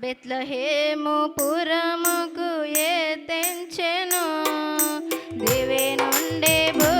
బెత్లహేము పురముకు ఏ తెంచెను? దివి నుండి భూ